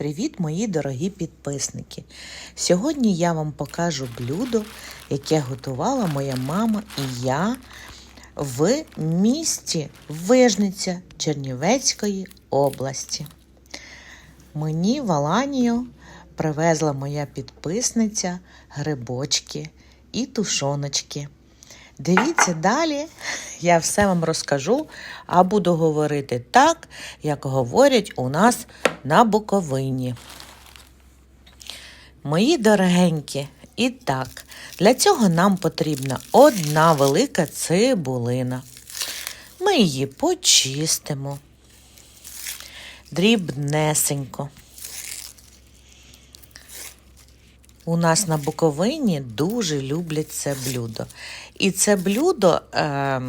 Привіт, мої дорогі підписники! Сьогодні я вам покажу блюдо, яке готувала моя мама і я в місті Вижниця Чернівецької області. Мені в Аланію привезла моя підписниця грибочки і тушоночки. Дивіться далі, я все вам розкажу, а буду говорити так, як говорять у нас на Буковині. Мої дорогенькі, і так, для цього нам потрібна одна велика цибулина. Ми її почистимо дрібнесенько. У нас на Буковині дуже люблять це блюдо. І це блюдо е,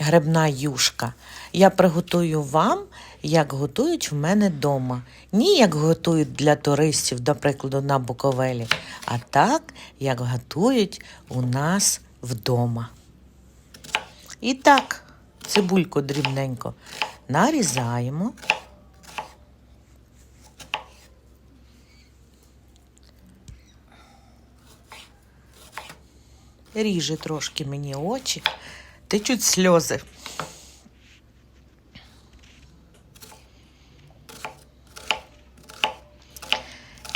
грибна юшка. Я приготую вам, як готують в мене вдома. Ні, як готують для туристів, до прикладу, на Буковелі, а так, як готують у нас вдома. І так, цибульку дрібненько нарізаємо. Ріже трошки мені очі, течуть сльози.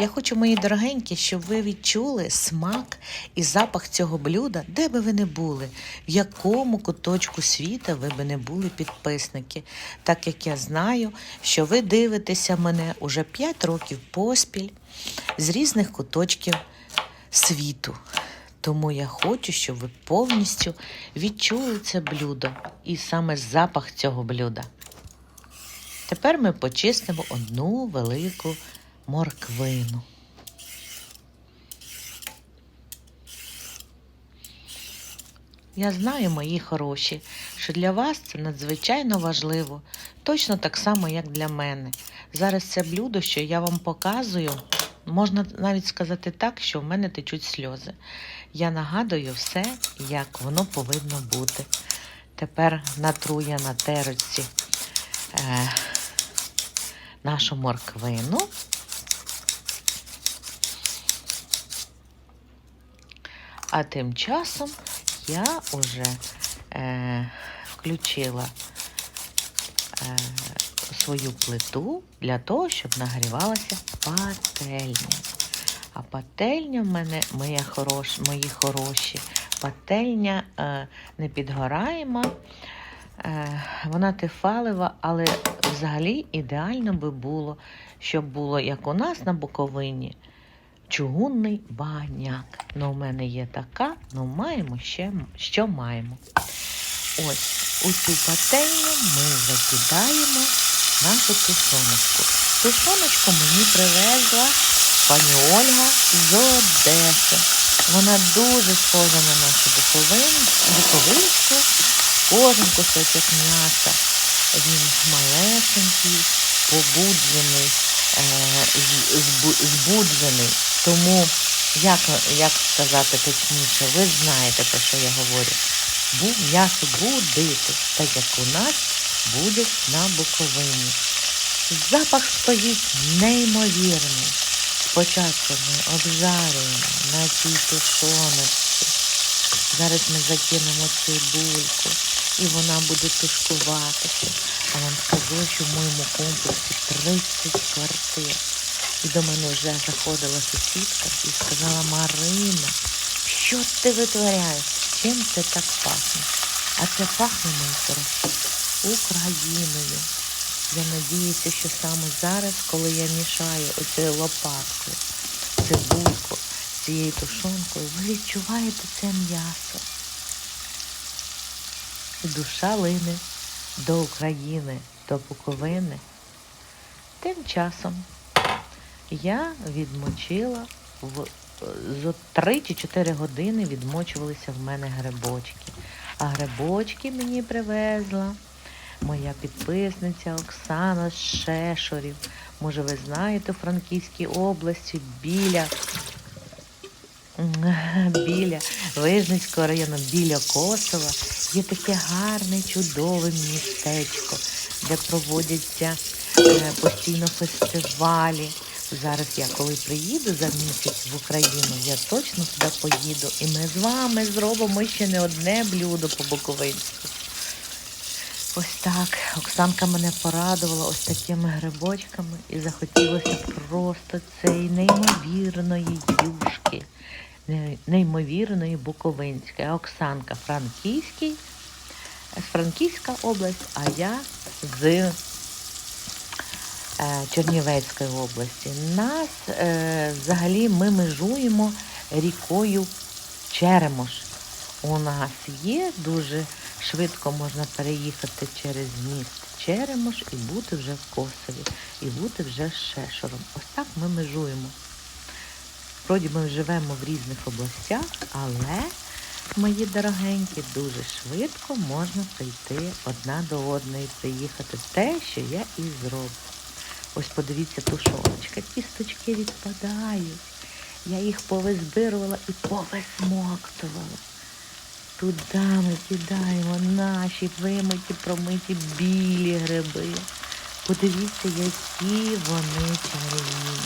Я хочу, мої дорогенькі, щоб ви відчули смак і запах цього блюда, де би ви не були, в якому куточку світа ви би не були підписники. Так як я знаю, що ви дивитеся мене уже 5 років поспіль з різних куточків світу. Тому я хочу, щоб ви повністю відчули це блюдо і саме запах цього блюда. Тепер ми почистимо одну велику морквину. Я знаю, мої хороші, що для вас це надзвичайно важливо, точно так само, як для мене. Зараз це блюдо, що я вам показую, можна навіть сказати так, що в мене течуть сльози. Я нагадую все, як воно повинно бути. Тепер натру я на терочці е, нашу морквину. А тим часом я вже е, включила е, свою плиту для того, щоб нагрівалася пательня. А пательня в мене, моя хорош, мої хороші, пательня е, не підгораєма, е, вона тефалева, але взагалі ідеально би було, щоб було як у нас на Буковині чугунний багняк. Ну, у мене є така, ну маємо ще, що маємо. Ось у цю пательню ми закидаємо нашу тушоночку. Тушоночку мені привезла пані Ольга з Одеси. Вона дуже схожа на нашу буковинську. Кожен кусочок м'яса. Він малесенький, побуджений, е, збуджений. Тому, як як сказати точніше, ви знаєте, про що я говорю. Бу, м'ясо будити, так як у нас буде на Буковині. Запах стоїть неймовірний. Спочатку ми обжарюємо на цій тушоночці. Зараз ми закинемо цибульку і вона буде тушкуватися. А вам скажу, що в моєму комплексі 30 квартир. І до мене вже заходила сусідка і сказала, Марина, що ти витворяєш? Чим це так пахне? А це пахне хороші, Україною. Я надіюся, що саме зараз, коли я мішаю оцією лопаткою, цибульку з цією тушонкою, ви відчуваєте це м'ясо. І душа лине до України, до Буковини. Тим часом я відмочила в за 3 чи 4 години відмочувалися в мене грибочки. А грибочки мені привезла моя підписниця Оксана Шешорів. Може, ви знаєте, у Франківській області біля біля Вижницького району, біля Косова, є таке гарне, чудове містечко, де проводяться е, постійно фестивалі. Зараз я коли приїду за місяць в Україну, я точно туди поїду. І ми з вами зробимо ще не одне блюдо по Буковинську. Ось так. Оксанка мене порадувала ось такими грибочками і захотілося просто цієї неймовірної юшки, неймовірної буковинської. Оксанка Франківський, з Франківська область, а я з е, Чернівецької області. Нас е, взагалі ми межуємо рікою Черемош. У нас є дуже швидко можна переїхати через міст Черемош і бути вже в Косові, і бути вже з Шешором. Ось так ми межуємо. Вроді ми живемо в різних областях, але, мої дорогенькі, дуже швидко можна прийти одна до одної, приїхати те, що я і зроблю. Ось подивіться, тушоночка, кісточки відпадають. Я їх повизбирувала і повисмоктувала. Туди ми кидаємо наші вимиті, промиті білі гриби. Подивіться, які вони чарівні.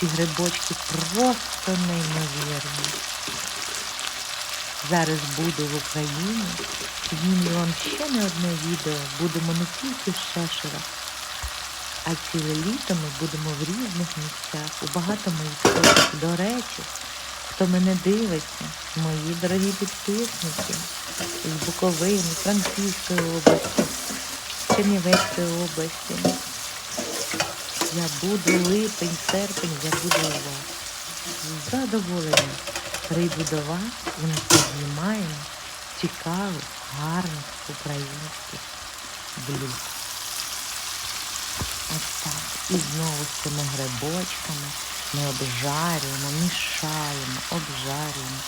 Ці грибочки просто неймовірні. Зараз буду в Україні, знімлю вам ще не одне відео. Будемо не тільки в Шешерах, а ціле літо ми будемо в різних місцях, у багато моїх. До речі, хто мене дивиться, мої дорогі підписники з Буковини, Франківської області, Чернівецької області. Я буду липень, серпень, я буду у вас. З задоволенням прийду до вас і ми познімаємо цікавих, гарних українських блюд. Ось так. І знову з цими грибочками ми обжарюємо, мішаємо, обжарюємо.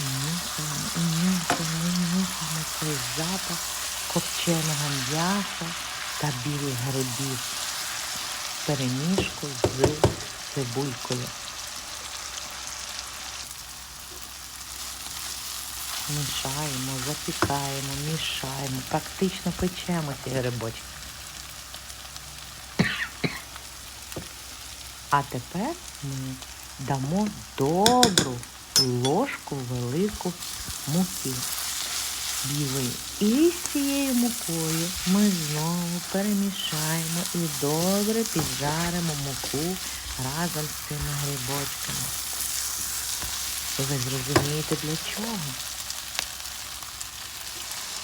І нюхаємо, і нюхаємо, і нюхаємо цей запах копченого м'яса та білих грибів в перемішку з цибулькою. Мішаємо, запікаємо, мішаємо, практично печемо ці грибочки. А тепер ми дамо добру ложку велику муки білої. І з цією мукою ми знову перемішаємо і добре піджаримо муку разом з цими грибочками. Ви зрозумієте для чого?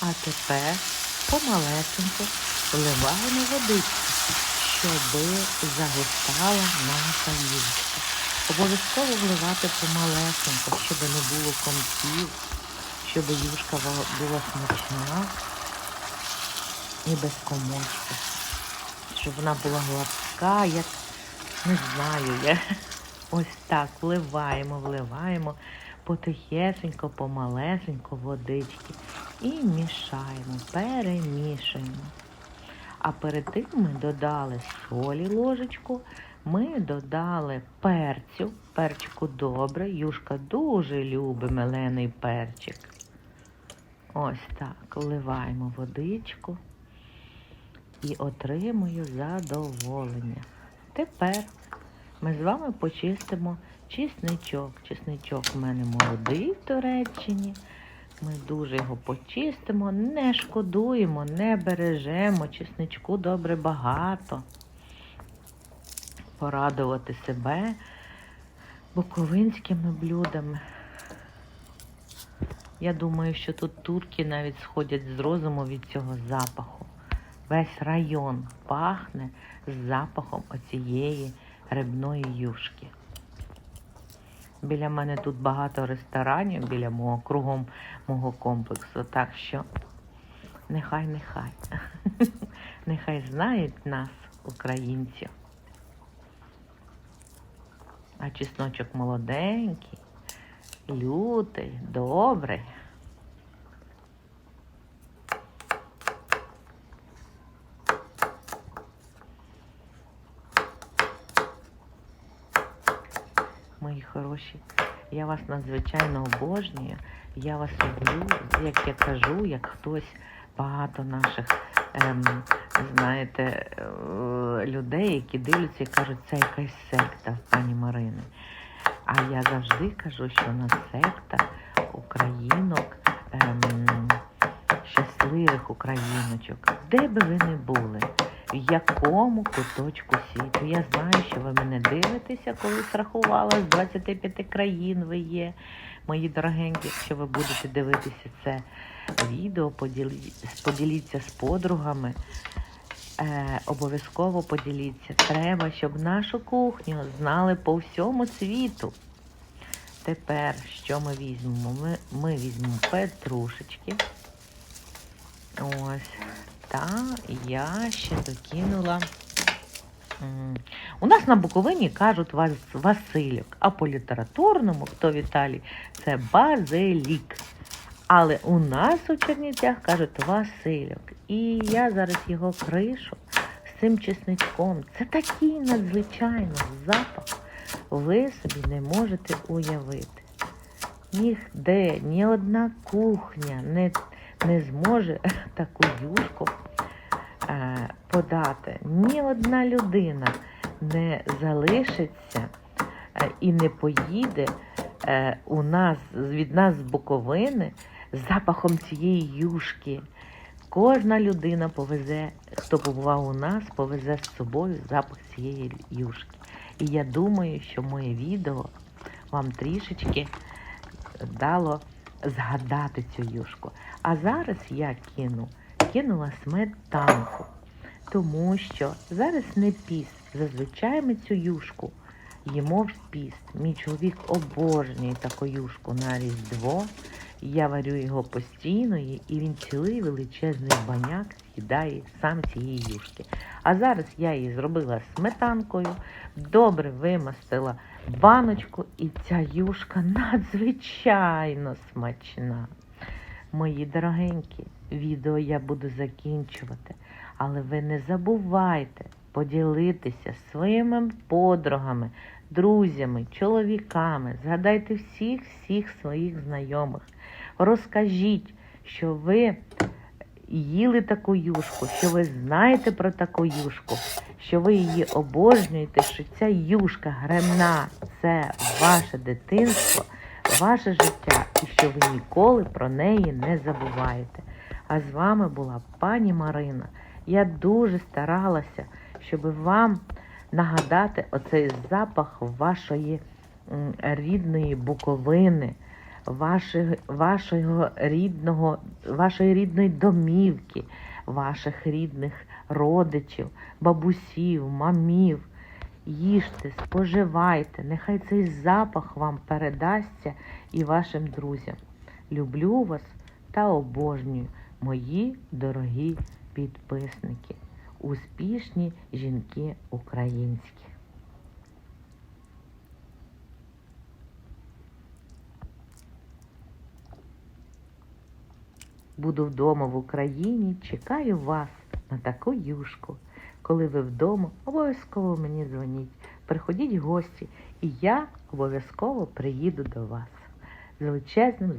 А тепер помалесенько вливаємо водичку, щоб загустала наша юшка. Обов'язково вливати помалесенько, щоб не було комків, щоб юшка була смачна і без комочків. Щоб вона була гладка, як не знаю, я ось так вливаємо, вливаємо потихесенько, помалесенько водички і мішаємо, перемішуємо. А перед тим ми додали солі ложечку, ми додали перцю, перчику добре. Юшка дуже любить мелений перчик. Ось так, вливаємо водичку і отримую задоволення. Тепер ми з вами почистимо чесничок. Чесничок в мене молодий в Туреччині. Ми дуже його почистимо, не шкодуємо, не бережемо. Чесничку добре багато. Порадувати себе буковинськими блюдами. Я думаю, що тут турки навіть сходять з розуму від цього запаху. Весь район пахне з запахом оцієї рибної юшки. Біля мене тут багато ресторанів, біля мого кругом мого комплексу. Так що нехай, нехай. Нехай знають нас, українців. А чесночок молоденький, лютий, добрий. Мої хороші, я вас надзвичайно обожнюю. Я вас люблю, як я кажу, як хтось багато наших ем, знаєте, е, людей, які дивляться і кажуть, це якась секта пані Марини. А я завжди кажу, що нас секта українок, ем, щасливих україночок, де би ви не були, якому куточку світу. Я знаю, що ви мене дивитеся, коли рахувала, з 25 країн ви є. Мої дорогенькі, якщо ви будете дивитися це відео, поділі... поділіться з подругами. Е, обов'язково поділіться. Треба, щоб нашу кухню знали по всьому світу. Тепер що ми візьмемо? Ми, ми візьмемо петрушечки. Ось. Та я ще докинула. У нас на Буковині кажуть Вас- Васильок, а по літературному, хто Віталій, це базилік. Але у нас у Чернівцях кажуть Васильок. І я зараз його кришу з цим чесничком. Це такий надзвичайний запах. Ви собі не можете уявити. Ніде, ні одна кухня не, не зможе таку юшку е, подати. Ні одна людина не залишиться е, і не поїде е, у нас, від нас з Буковини з запахом цієї юшки. Кожна людина повезе, хто побував у нас, повезе з собою запах цієї юшки. І я думаю, що моє відео вам трішечки дало згадати цю юшку. А зараз я кину, кинула сметанку, тому що зараз не піст. Зазвичай ми цю юшку їмо в піст. Мій чоловік обожнює таку юшку на Різдво. Я варю його постійно, і він цілий величезний баняк з'їдає сам цієї юшки. А зараз я її зробила сметанкою, добре вимастила баночку, і ця юшка надзвичайно смачна. Мої дорогенькі, відео я буду закінчувати, але ви не забувайте поділитися своїми подругами, друзями, чоловіками. Згадайте всіх всіх своїх знайомих. Розкажіть, що ви їли таку юшку, що ви знаєте про таку юшку, що ви її обожнюєте, що ця юшка гремна це ваше дитинство, ваше життя, і що ви ніколи про неї не забуваєте. А з вами була пані Марина. Я дуже старалася, щоб вам нагадати оцей запах вашої рідної буковини, вашої, вашого рідного, вашої рідної домівки, ваших рідних родичів, бабусів, мамів. Їжте, споживайте, нехай цей запах вам передасться і вашим друзям. Люблю вас та обожнюю, мої дорогі підписники, успішні жінки українські. Буду вдома в Україні, чекаю вас на таку юшку. Коли ви вдома, обов'язково мені дзвоніть. Приходіть гості, і я обов'язково приїду до вас з величезним.